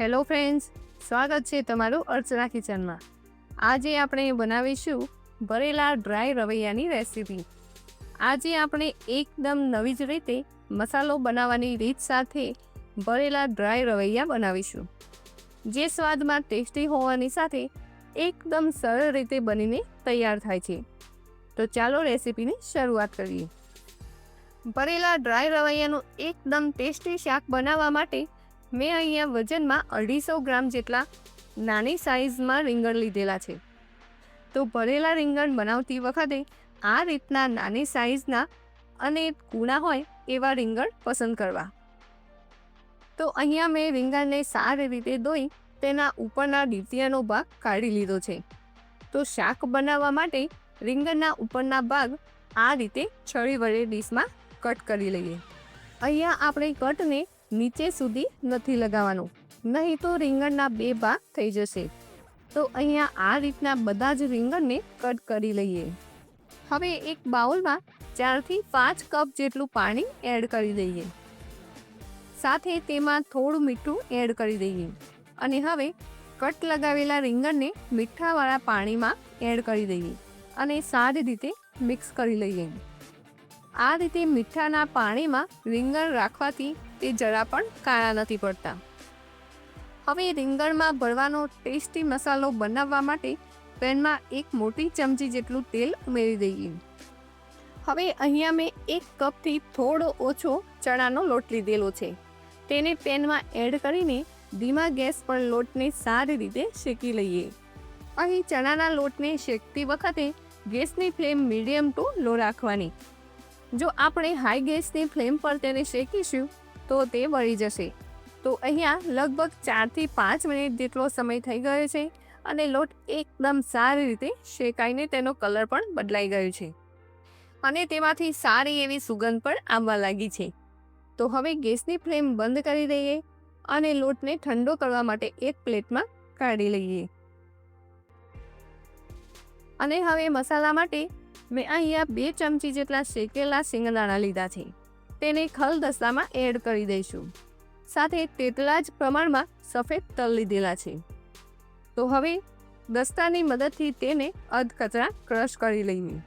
Hello friends, સ્વાગત છે તમારું અર્ચના કિચનમાં. આજે આપણે બનાવીશું ભરેલા ડ્રાય રવૈયાની રેસીપી. આજે આપણે એકદમ નવી જ રીતે મસાલો બનાવવાની રીત સાથે ભરેલા ડ્રાય રવૈયા બનાવીશું. જે સ્વાદમાં ટેસ્ટી હોવાની સાથે એકદમ સરળ રીતે બનીને તૈયાર થાય છે. તો ચાલો રેસીપીની શરૂઆત કરીએ. ભરેલા ડ્રાય રવૈયાનું એકદમ ટેસ્ટી શાક બનાવવા માટે મેં અહીંયા વજનમાં અઢીસો ગ્રામ જેટલા નાની સાઇઝમાં રીંગણ લીધેલા છે. તો ભરેલા રીંગણ બનાવતી વખતે આ રીતના નાની સાઇઝના અને કૂણા હોય એવા રીંગણ પસંદ કરવા. તો અહીંયા મેં રીંગણને સારી રીતે ધોઈ તેના ઉપરના ડીતિયાનો ભાગ કાઢી લીધો છે. તો શાક બનાવવા માટે રીંગણના ઉપરના ભાગ આ રીતે છળી વડે ડીશમાં કટ કરી લઈએ. અહીંયા આપણે કટને નીચે સુધી નથી લગાવવાનું. નહીં તો રીંગણના બે ભાગ થઈ જશે. તો અહીંયા આ રીતના બધા જ રીંગણને કટ કરી લઈએ. હવે એક બાઉલમાં ચારથી પાંચ કપ જેટલું પાણી એડ કરી દઈએ. સાથે તેમાં થોડું મીઠું એડ કરી દઈએ. અને હવે કટ લગાવેલા રીંગણને મીઠાવાળા પાણીમાં એડ કરી દઈએ અને સારી રીતે મિક્સ કરી લઈએ. આ રીતે મીઠાના પાણીમાં રીંગણ રાખવાથી તે જરા પણ કાળા નથી પડતા. હવે રીંગણમાં ભરવાનો ટેસ્ટી મસાલો બનાવવા માટે પેનમાં એક મોટી ચમચી જેટલું તેલ ઉમેરી દઈએ. હવે અહીંયા મેં એક કપથી થોડો ઓછો ચણાનો લોટ લીધેલો છે. તેને પેનમાં એડ કરીને ધીમા ગેસ પર લોટને સારી રીતે શેકી લઈએ. અહીં ચણાના લોટને શેકતી વખતે ગેસની ફ્લેમ મીડિયમ ટુ લો રાખવાની. જો આપણે હાઈ ગેસની ફ્લેમ પર તેને શેકીશું તો તે વળી જશે. તો અહીંયા લગભગ ચારથી પાંચ મિનિટ જેટલો સમય થઈ ગયો છે અને લોટ એકદમ સારી રીતે શેકાઈને તેનો કલર પણ બદલાઈ ગયો છે. અને તેમાંથી સારી એવી સુગંધ પણ આવવા લાગી છે. તો હવે ગેસની ફ્લેમ બંધ કરી દઈએ અને લોટને ઠંડો કરવા માટે એક પ્લેટમાં કાઢી લઈએ. અને હવે મસાલા માટે મેં અહીંયા બે ચમચી જેટલા શેકેલા સિંગદાણા લીધા છે. તેને ખલ દસ્તામાં એડ કરી દઈશું. સાથે તેટલા જ પ્રમાણમાં સફેદ તલ લીધેલા છે. તો હવે દસ્તાની મદદથી તેને અધકચરા ક્રશ કરી લઈએ.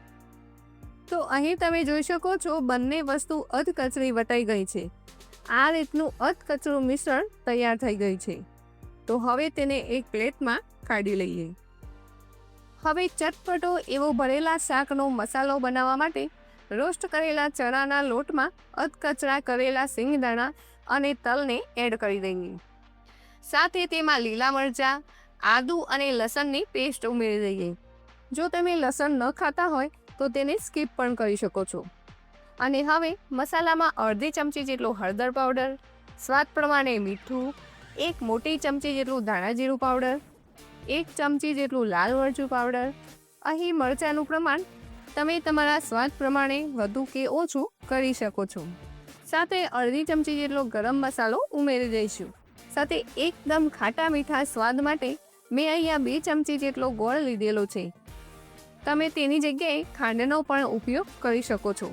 તો અહીં તમે જોઈ શકો છો બંને વસ્તુ અધકચરી વટાઈ ગઈ છે. આ રીતનું અધકચરું મિશ્રણ તૈયાર થઈ ગયું છે. તો હવે તેને એક પ્લેટમાં કાઢી લઈએ. હવે ચટપટો એવો ભરેલા શાકનો મસાલો બનાવવા માટે રોસ્ટ કરેલા ચણાના લોટમાં અધકચરા કરેલા સિંગદાણા અને તલને એડ કરી દઈએ. સાથે તેમાં લીલા મરચાં, આદુ અને લસણની પેસ્ટ ઉમેરી દઈએ. જો તમે લસણ ન ખાતા હોય, તો તેને સ્કીપ પણ કરી શકો છો. અને હવે મસાલામાં અડધી ચમચી જેટલો હળદર પાવડર, સ્વાદ પ્રમાણે મીઠું, એક મોટી ચમચી જેટલું ધાણા જીરું પાવડર, એક ચમચી જેટલું લાલ મરચું પાવડર, અહીં મરચાંનું પ્રમાણ તમે તમારા સ્વાદ પ્રમાણે વધુ કે ઓછું કરી શકો છો. સાથે અડધી ચમચી જેટલો ગરમ મસાલો ઉમેરી દઈશું. સાથે એકદમ ખાટા મીઠા સ્વાદ માટે મેં અહીંયા બે ચમચી જેટલો ગોળ લીધેલો છે. તમે તેની જગ્યાએ ખાંડનો પણ ઉપયોગ કરી શકો છો.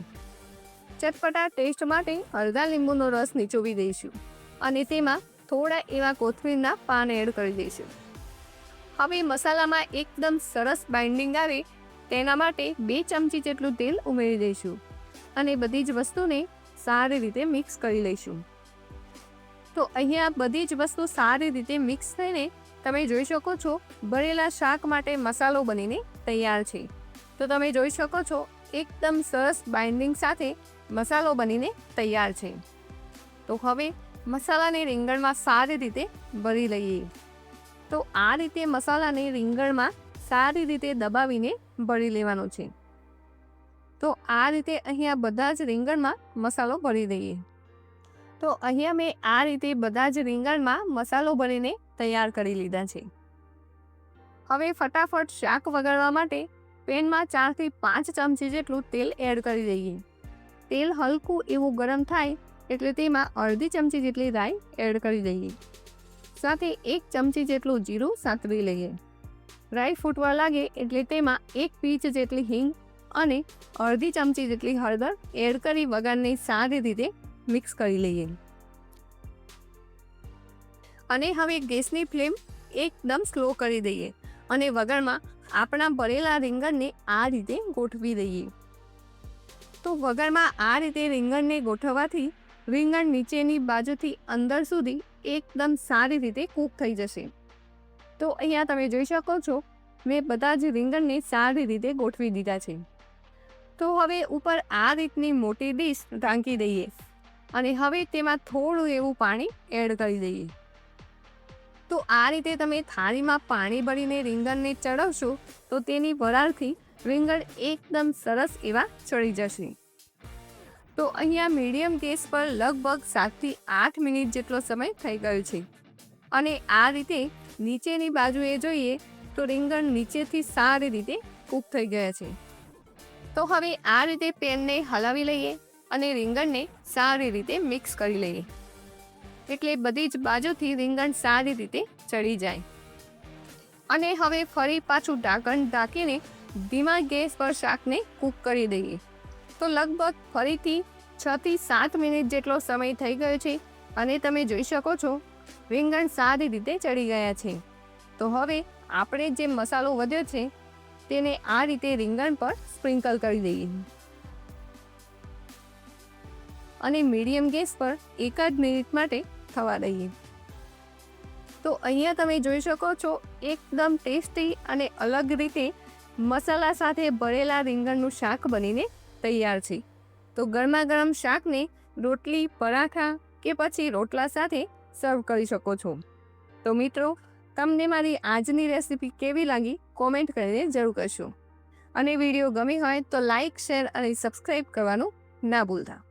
ચટપટા ટેસ્ટ માટે અડધા લીંબુનો રસ નીચોવી દઈશું અને તેમાં થોડા એવા કોથમીરના પાન એડ કરી દઈશું. હવે મસાલામાં એકદમ સરસ બાઇન્ડિંગ આવે તેના માટે બે ચમચી જેટલું તેલ ઉમેરી દઈશું અને બધી જ વસ્તુને સારી રીતે મિક્સ કરી લઈશું. તો અહીંયા બધી જ વસ્તુ સારી રીતે મિક્સ થઈને તમે જોઈ શકો છો ભરેલા શાક માટે મસાલો બનીને તૈયાર છે. તો તમે જોઈ શકો છો એકદમ સરસ બાઇન્ડિંગ સાથે મસાલો બનીને તૈયાર છે. તો હવે મસાલાને રીંગણમાં સારી રીતે ભરી લઈએ. તો આ રીતે મસાલાને રીંગણમાં સારી રીતે દબાવીને ભરી લેવાનો છે. તો આ રીતે અહીંયા બધા જ રીંગણમાં મસાલો ભરી દઈએ. તો અહીંયા મેં આ રીતે બધા જ રીંગણમાં મસાલો ભરીને તૈયાર કરી લીધા છે. હવે ફટાફટ શાક વગાડવા માટે પેનમાં ચારથી પાંચ ચમચી જેટલું તેલ એડ કરી દઈએ. તેલ હલકું એવું ગરમ થાય એટલે તેમાં અડધી ચમચી જેટલી રાઈ એડ કરી દઈએ. સાથે એક ચમચી જેટલું જીરું સાતરી લઈએ. રાઈ ફૂટવા લાગે એટલે તેમાં એક પીચ જેટલી હિંગ અને અડધી ચમચી જેટલી હળદર એડ કરી વઘારને સારી રીતે મિક્સ કરી લઈએ. અને હવે ગેસની ફ્લેમ એકદમ સ્લો કરી દઈએ અને વઘારમાં આપણા ભરેલા રીંગણને આ રીતે ગોઠવી દઈએ. તો વઘારમાં આ રીતે રીંગણને ગોઠવવાથી રીંગણ નીચેની બાજુથી અંદર સુધી એકદમ સારી રીતે કૂક થઈ જશે. તો અહીંયા તમે જોઈ શકો છો, મેં બધા જ રીંગણને સારી રીતે ગોઠવી દીધા છે. તો હવે ઉપર આ રીતની મોટી ડીશ ઢાંકી દઈએ અને હવે તેમાં થોડું એવું પાણી એડ કરી દઈએ. તો આ રીતે તમે થાળીમાં પાણી ભરીને રીંગણને ચડાવશો, તો તેની વરાળથી રીંગણ એકદમ સરસ એવા ચડી જશે. તો અહીંયા મીડિયમ ગેસ પર લગભગ સાતથી આઠ મિનિટ જેટલો સમય થઈ ગયો છે. અને આ રીતે નીચેની બાજુએ જોઈએ તો રીંગણ નીચેથી સારી રીતે કૂક થઈ ગયા છે. તો હવે આ રીતે પેનને હલાવી લઈએ અને રીંગણને સારી રીતે મિક્સ કરી લઈએ. એટલે બધી જ બાજુથી રીંગણ સારી રીતે ચડી જાય. અને હવે ફરી પાછું ઢાંકણ ઢાંકીને ધીમા ગેસ પર શાકને કૂક કરી દઈએ. તો લગભગ ફરીથી છ થી સાત મિનિટ જેટલો સમય થઈ ગયો છે અને તમે જોઈ શકો છો રીંગણ સારી રીતે ચડી ગયા છે. તો હવે આપણે જે મસાલો વધ્યો છે, તેને આ રીતે રીંગણ પર સ્પ્રિંકલ કરી દઈએ. અને મીડિયમ ગેસ પર એક જ મિનિટ માટે થવા દઈએ. તો અહીંયા તમે જોઈ શકો છો, એકદમ ટેસ્ટી અને અલગ રીતે મસાલા સાથે ભરેલા રીંગણનું શાક બનીને તૈયાર છે. તો ગરમા ગરમ શાકને રોટલી, પરાઠા કે પછી રોટલા સાથે સર્વ કરી શકો છો. તો મિત્રો, તમને મારી આજની રેસીપી કેવી લાગી? કોમેન્ટ કરીને જરૂર કરશો અને વીડિયો ગમી હોય તો લાઇક શેર અને સબસ્ક્રાઈબ કરવાનું ના ભૂલતા.